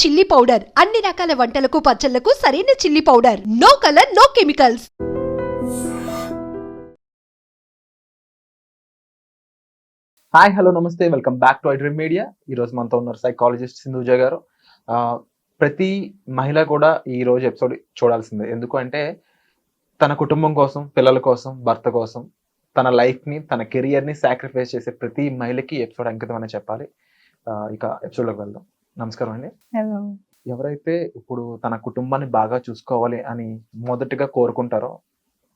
Chilli powder. అన్ని రకాల వంటలకు పచ్చళ్ళకు సరైన chilli powder. No colour no chemicals hi hello నమస్తే. Welcome back to iDream media ఈ రోజు మనతో ఉన్నారు సైకాలజిస్ట్ సింధుజ గారు. ప్రతి మహిళ కూడా ఈ రోజు ఎపిసోడ్ చూడాల్సిందే. ఎందుకు అంటే తన కుటుంబం కోసం పిల్లల కోసం భర్త కోసం తన లైఫ్ని తన కెరియర్ని సాక్రిఫైస్ చేసే ప్రతి మహిళకి ఎపిసోడ్ అంకితం అని చెప్పాలి. ఇక ఎపిసోడ్లోకి వెళ్దాం. నమస్కారం అండి హలో. ఎవరైతే ఇప్పుడు తన కుటుంబాన్ని బాగా చూసుకోవాలి అని మొదటిగా కోరుకుంటారో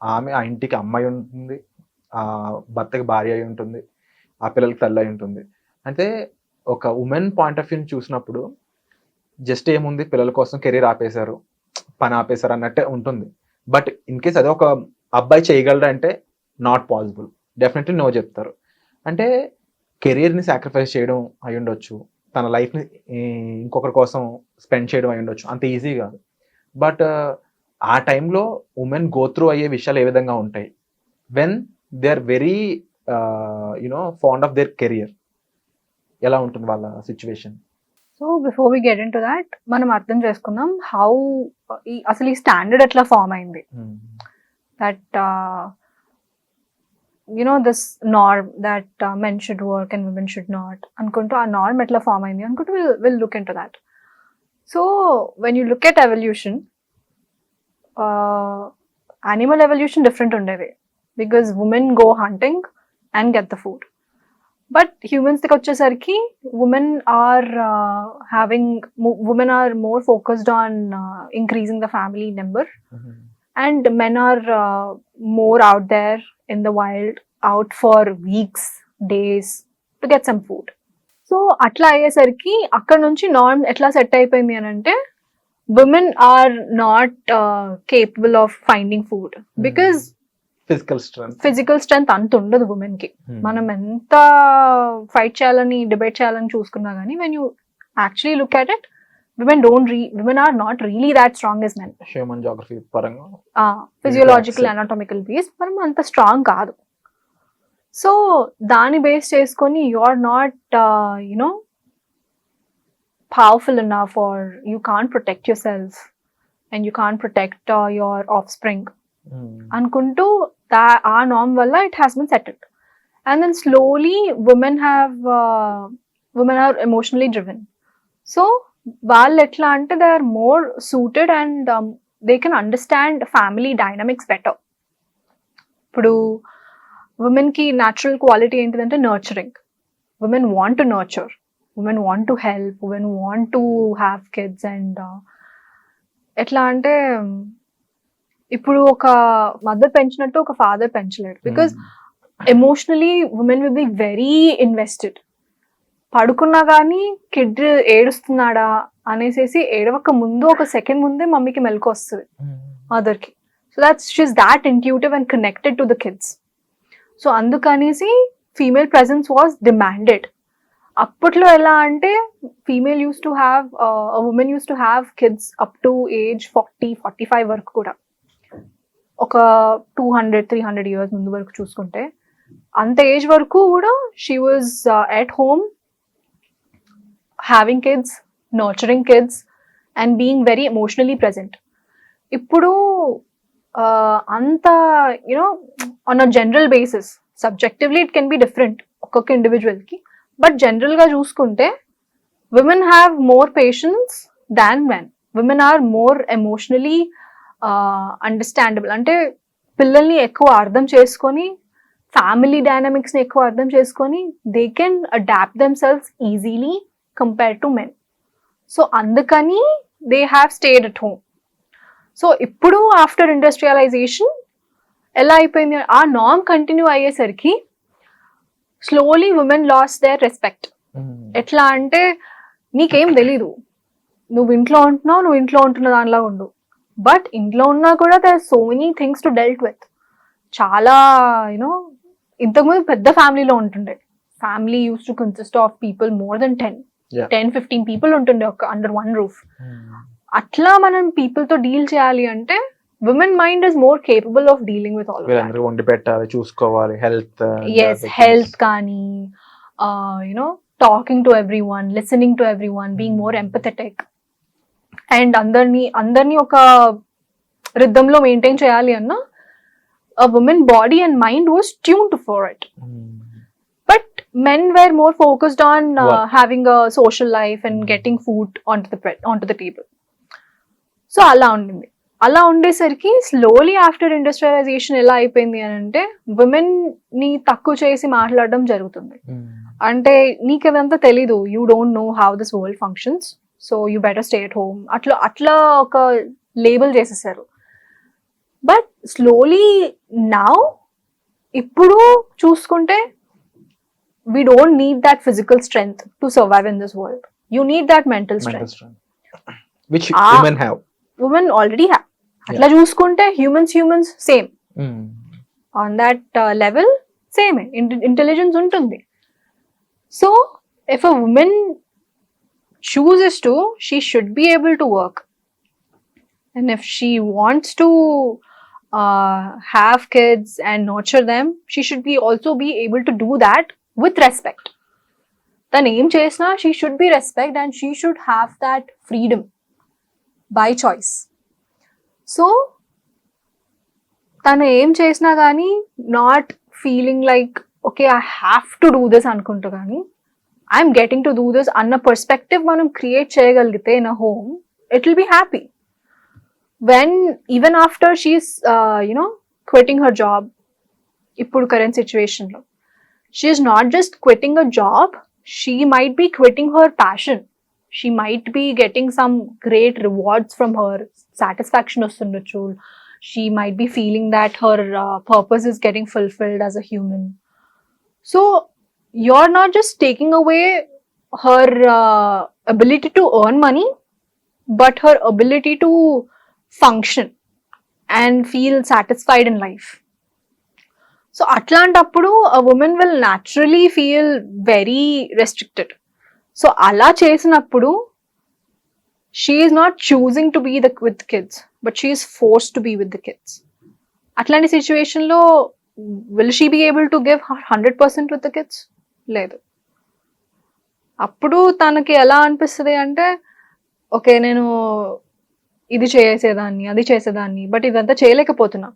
ఆమె ఆ ఇంటికి అమ్మాయి ఉంటుంది ఆ భర్తకి భార్య అయి ఉంటుంది ఆ పిల్లలకి తల్లి అయి ఉంటుంది. అంటే ఒక ఉమెన్ పాయింట్ ఆఫ్ వ్యూ చూసినప్పుడు జస్ట్ ఏముంది? పిల్లల కోసం కెరీర్ ఆపేశారు పని ఆపేశారు అన్నట్టే ఉంటుంది. బట్ ఇన్ కేస్ అదే ఒక అబ్బాయి చేయగలడు అంటే నాట్ పాసిబుల్. డెఫినెట్లీ నో చెప్తారు. అంటే కెరీర్ని సాక్రిఫైస్ చేయడం అయి ఉండొచ్చు. తన లైఫ్ని ఇంకొకరి కోసం స్పెండ్ చేయడం అయి ఉండొచ్చు. అంత ఈజీ కాదు. బట్ ఆ టైంలో ఉమెన్ గో త్రూ అయ్యే విషయాలు ఏ విధంగా ఉంటాయి? When they are very you know fond of their career. ఎలా ఉంటుంది వాళ్ళ situation? So before we get into that మనం అర్థం చేసుకుందాం హౌ అసలు ఈ స్టాండర్డ్ ఎట్లా ఫామ్ అయింది? That you know this norm that men should work and women should not అనుకుంటూ ఆ నార్మ్ ఎట్లా ఫామ్ అయింది అనుకుంటూ will will look into that so when you look at evolution animal evolution different ఉండేది because women go hunting and get the food but హ్యూమన్స్కి వచ్చేసరికి women are having women are more focused on increasing the family number and men are uh, more out there in the wild out for weeks days to get some food. So అట్లా అయ్యేసరికి అక్కడ నుంచి norm ఎట్లా set అయిపోయింది అని అంటే women are not capable of finding food because physical strength physical strength అంత ఉండదు ఉమెన్కి. మనం ఎంత ఫైట్ చేయాలని డిబేట్ చేయాలని చూసుకున్నా కానీ when you actually look at it women don't re women are not really that strong as men human geography పరంగా ఫిజియోలాజికల్ Exactly. అనాటమికల్ బేస్ మనం అంత స్ట్రాంగ్ కాదు. సో దాన్ని బేస్ చేసుకొని you are not you know powerful enough or you can't protect yourself and you can't protect uh, your offspring. అనుకుంటూ దా- ఆ నామ్ వల్ల it has been settled and then slowly women have women are emotionally driven so వాళ్ళు ఎట్లా అంటే they are more suited and they can understand family dynamics better ఇప్పుడు ఉమెన్కి natural quality ఏంటిదంటే nurturing women want to nurture women want to help women want to have kids and ఎట్లా అంటే ఇప్పుడు ఒక మదర్ పెంచినట్టు ఒక father పెంచలేడు because emotionally women will be very invested పడుకున్నా కానీ కిడ్ ఏడుస్తున్నాడా అనేసి ఏడవక ముందు ఒక సెకండ్ ముందే మమ్మీకి మెలకు వస్తుంది మదర్కి. So that's she's that intuitive and connected to the kids so అందుకనేసి ఫీమేల్ ప్రెజెన్స్ వాజ్ డిమాండెడ్ అప్పట్లో ఎలా అంటే female use to have women use to have kids up to age forty forty five వరకు కూడా. ఒక two hundred three hundred years ముందు వరకు చూసుకుంటే అంత ఏజ్ వరకు కూడా she was at home having kids nurturing kids and being very emotionally present ఇప్పుడు అంత you know on a general basis subjectively it can be different ఒక్కొక్క ఇండివిజువల్కి బట్ జనరల్గా చూసుకుంటే women have more patience than men women are more emotionally understandable అంటే పిల్లల్ని ఎక్కువ అర్థం చేసుకొని ఫ్యామిలీ డైనమిక్స్ని ఎక్కువ అర్థం చేసుకొని they can adapt themselves easily compare to men so అందుకని they have stayed at home so ఇప్పుడు ఆఫ్టర్ ఇండస్ట్రియలైజేషన్ ఎలా అయిపోయింది? ఆ నామ్ కంటిన్యూ అయ్యేసరికి slowly women lose their respect ఎట్లా అంటే నీకేం తెలీదు. నువ్వు ఇంట్లో ఉంటున్నావు నువ్వు ఇంట్లో ఉంటున్న దానిలా ఉండు. బట్ ఇంట్లో ఉన్నా కూడా there so many things to dealt with చాలా యూనో ఇంతకుముందు పెద్ద ఫ్యామిలీలో ఉంటుండే. Family use to consist of people more than ten. Ten fifteen people ఉంటుండే ఒక అండర్ వన్ రూఫ్ అట్లా మనం people తో డీల్ చేయాలి అంటే women mind is more capable of dealing with all వీళ్ళందరూ వండి పెట్టాలి చూసుకోవాలి హెల్త్ ఎస్ హెల్త్ కానీ you know talking to everyone listening to everyone being more empathetic and అందరినీ అందరినీ ఒక రిద్ధంలో మెయింటైన్ చేయాలి అన్న a woman body and mind was tuned for it. But men were more focused on uh, having a social life and getting food onto the pe- onto the table. So అలా ఉండింది. అలా ఉండేసరికి slowly after industrialization ఎలా అయిపోయింది అని అంటే విమెన్ని తక్కువ చేసి మాట్లాడడం జరుగుతుంది. అంటే నీకు అదంతా తెలీదు you don't know how this world functions so you better stay at home అట్లా అట్లా ఒక లేబుల్ చేసేసారు. బట్ స్లోలీ నౌ ఇప్పుడు చూసుకుంటే We don't need that physical strength to survive in this world you need that mental strength which Ah. Women have women already have అట్లా చూసుకుంటే humans humans same on that level same intelligence ఉంటుంది so if a women chooses to she should be able to work and if she wants to uh, have kids and nurture them she should be also be able to do that with respect తను ఏం చేసినా she should be respect and she should have that freedom by choice so తను ఏం చేసినా కానీ not feeling like okay I have to do this అనుకుంటూ కానీ I'm getting to do this అన్న పర్స్పెక్టివ్ మనం క్రియేట్ చేయగలిగితే in a home it will be happy when even after she's you know quitting her job ఇప్పుడు current సిచ్యువేషన్లో she is not just quitting a job, she might be quitting her passion. She might be getting some great rewards from her satisfaction of Sunnuchul. She might be feeling that her uh, purpose is getting fulfilled as a human. So, you're not just taking away her uh, ability to earn money, but her ability to function and feel satisfied in life. So అట్లాంటప్పుడు women will naturally feel very restricted so అలా చేసినప్పుడు she's not choosing to be the with kids but she's force to be with the kids అట్లాంటి సిచ్యువేషన్లో will she be able to give hundred percent with the kids లేదు. అప్పుడు తనకి ఎలా అనిపిస్తుంది అంటే ఓకే నేను ఇది చేసేదాన్ని అది చేసేదాన్ని బట్ ఇదంతా చేయలేకపోతున్నా.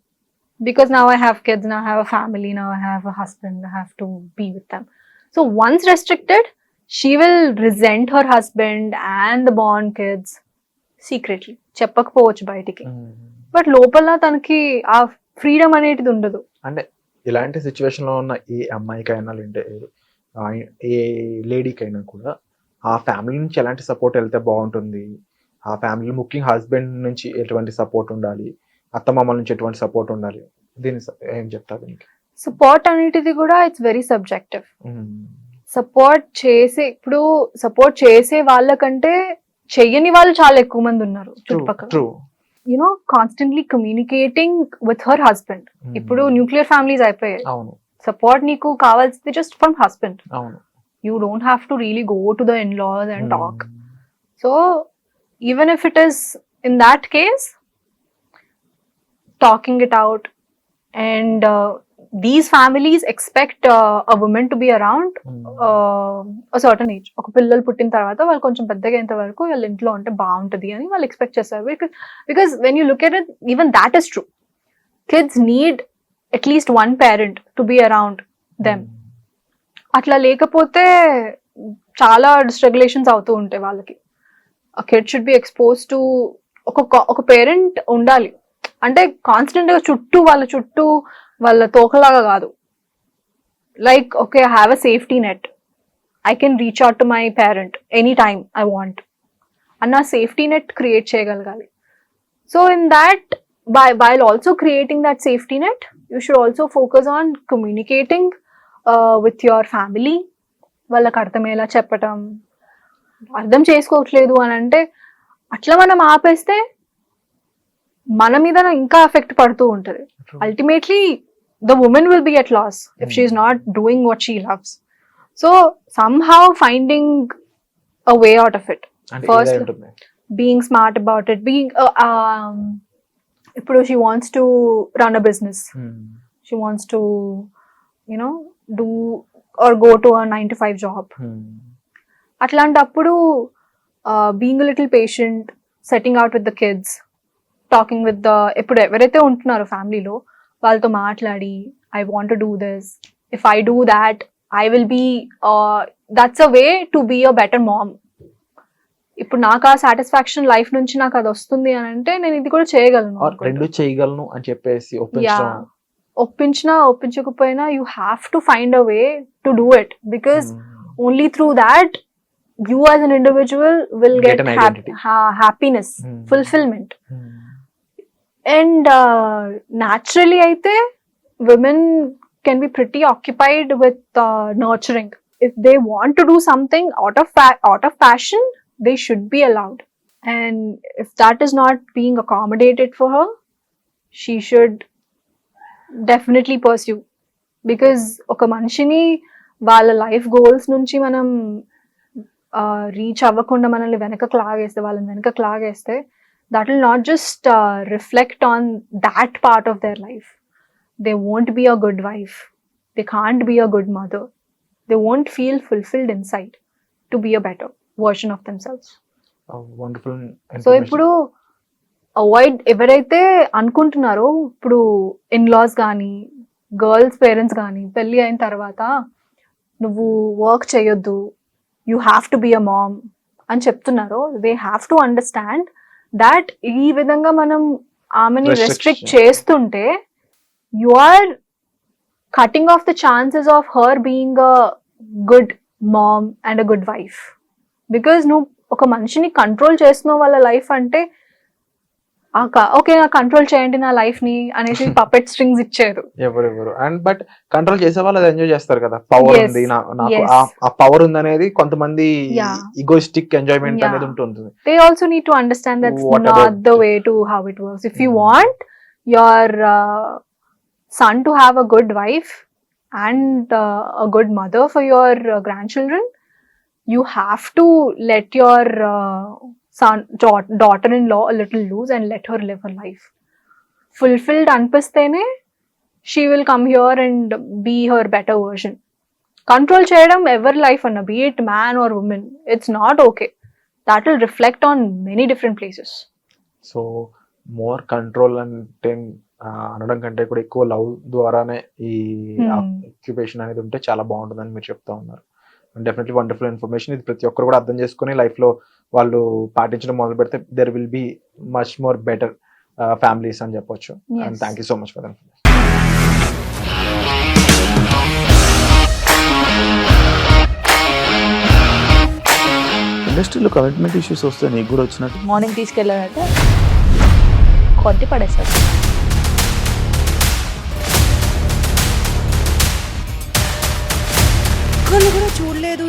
Because now I have kids నా have a family now I have a husband I have to be with them so once restricted she will resent her husband and the born kids secretly చెప్పకపోవచ్చు బయటికి. But లోపల తనకి ఆ freedom అనేది ఉండదు. అంటే ఇలాంటి సిచ్యువేషన్లో ఉన్న ఏ అమ్మాయికైనా లేదంటే ఆ, ఏ లేడీకైనా కూడా ఆ ఫ్యామిలీ నుంచి ఎలాంటి సపోర్ట్ వెళ్తే బాగుంటుంది? ఆ ఫ్యామిలీ ముఖ్యంగా హస్బెండ్ నుంచి ఎటువంటి సపోర్ట్ ఉండాలి? అత్తమామల నుంచి ఎటువంటి సపోర్ట్ ఉండాలి? దీని స- ఏం చెప్తారు దీనికి? సపోర్ట్ అనేటిది కూడా ఇట్స్ వెరీ సబ్జెక్టివ్ సపోర్ట్ చేసే ఇప్పుడు సపోర్ట్ చేసే వాళ్ళకంటే చెయ్యని వాళ్ళు చాలా ఎక్కువ మంది ఉన్నారు చుట్టుపక్కల. You know constantly communicating with her husband ఇప్పుడు న్యూక్లియర్ ఫ్యామిలీస్ అయిపోయాయి. అవును. సపోర్ట్ నీకు కావాల్సింది just from husband you don't have to really go to the in laws and talk So even if it is in that case, talking it out, and uh, these families expect uh, a woman to be around um, uh, a certain age. ఒక పిల్లలు పుట్టిన తర్వాత వాళ్ళు కొంచెం పెద్దగా అయ్యేంత వరకు వాళ్ళ ఇంట్లో ఉంటే బాగుంటది అని వాళ్ళు ఎక్స్పెక్ట్ చేస్తారు. Because because when you look at it even that is true kids need at least one parent to be around them అట్లా లేకపోతే చాలా డిస్ట్రగులేషన్స్ అవుతూ ఉంటాయి వాళ్ళకి. Kid should be expose to ఒక ఒక పేరెంట్ ఉండాలి. అంటే కాన్స్టెంట్గా చుట్టూ వాళ్ళ చుట్టూ వాళ్ళ తోకలాగా కాదు. Like okay have a safety net I can reach out to my parent any time I want అన్న సేఫ్టీ నెట్ క్రియేట్ చేయగలగాలి. So in that by while also creating that safety net you should also focus on communicating with your family వాళ్ళకి అర్థమయ్యేలా చెప్పటం. అర్థం చేసుకోవట్లేదు అని అంటే అట్లా మనం ఆపేస్తే మన మీద ఇంకా ఎఫెక్ట్ పడుతూ ఉంటుంది. Ultimately the woman will be at loss if she's not doing what she loves so somehow finding a way out of it ఉంటుంది being smart about it being ఇప్పుడు she wants to run a business she wants to you know do or go to nine to five job అట్లాంటప్పుడు being little patient setting out with the kids talking with the ఇప్పుడు ఎవరైతే ఉంటున్నారో ఫ్యామిలీలో వాళ్ళతో మాట్లాడి I want do this if I do that I will be that's a way to be a better mom ఇప్పుడు నాకు ఆ సాటిస్ఫాక్షన్ లైఫ్ నుంచి నాకు అది వస్తుంది అని అంటే నేను ఇది కూడా చేయగలను. రెండు చేయగలను అని చెప్పేసి. ఒప్పించినా ఒప్పించకపోయినా you have to find a way to do it because Hmm. only through that you as an individual will Get get, and uh, naturally aithe women can be pretty occupied with uh, nurturing if they want to do something out of fa- out of passion they should be allowed and if that is not being accommodated for her she should definitely pursue because ఒక మనిషిని వాళ్ళ life goals నుంచి మనం reach అవ్వకుండా మనల్ని వెనకకు లాగేస్తే వాళ్ళని వెనకకు లాగేస్తే that will not just reflect on that part of their life they won't be a good wife they can't be a good mother they won't feel fulfilled inside to be a better version of themselves wonderful so ఇప్పుడు avoid ఎవరైతే అనుకుంటున్నారో ఇప్పుడు in loss కానీ girls parents కానీ పెళ్ళి అయిన తర్వాత నువ్వు వర్క్ చేయొద్దు. You have to be a mom అని చెప్తున్నారో they have to understand that ఈ విధంగా మనం ఆమెని. రెస్ట్రిక్ట్ చేస్తుంటే you are cutting off the chances of her being a good mom and a good wife because నువ్వు ఒక మనిషిని కంట్రోల్ చేస్తున్నావు వాళ్ళ లైఫ్ అంటే ఓకే కంట్రోల్ చేయండి నా లైఫ్ని అనేసి పపెట్ స్ట్రింగ్స్ ఇచ్చారు. ఎవరు ఎవరు అండ్ బట్ కంట్రోల్ చేసే వాళ్ళు ఎంజాయ్ చేస్తారు కదా? పవర్ ఉంది ఆ పవర్ ఉంది అనేది కొంతమంది ఈగోస్టిక్ ఎంజాయ్మెంట్ అనేది ఉంటుంది understand that not the son to have a good wife and a good mother for your grandchildren you have to let your uh, son daugh- daughter-in-law a little loose and let her live her life fulfilled అనిపిస్తేనే she will come here and be her better version control చేయడం ఎవరి life అన్న be it man or woman it's not okay that will reflect on many different places. So more control అంటే అనడం కంటే కూడా ఎక్కువ love ద్వారానే ఈ Hmm. ఆక్యుపేషన్ అనేది ఉంటే చాలా బాగుంటుందని మీరు చెప్తా ఉన్నారు డెఫినెట్లీ వండర్ఫుల్ ఇన్ఫర్మేషన్ ఇది ప్రతి ఒక్కరు కూడా అర్థం చేసుకుని లైఫ్లో వాళ్ళు పాటించడం మొదలు పెడితే there will be much more better families అని చెప్పొచ్చు. And. Thank you so much for ఇండస్ట్రీలో కమిట్మెంట్ ఇష్యూస్ వస్తే నీకు కూడా వచ్చినట్టు. మార్నింగ్ తీసుకెళ్ళాడంటే కొట్టి పడేస్తాడు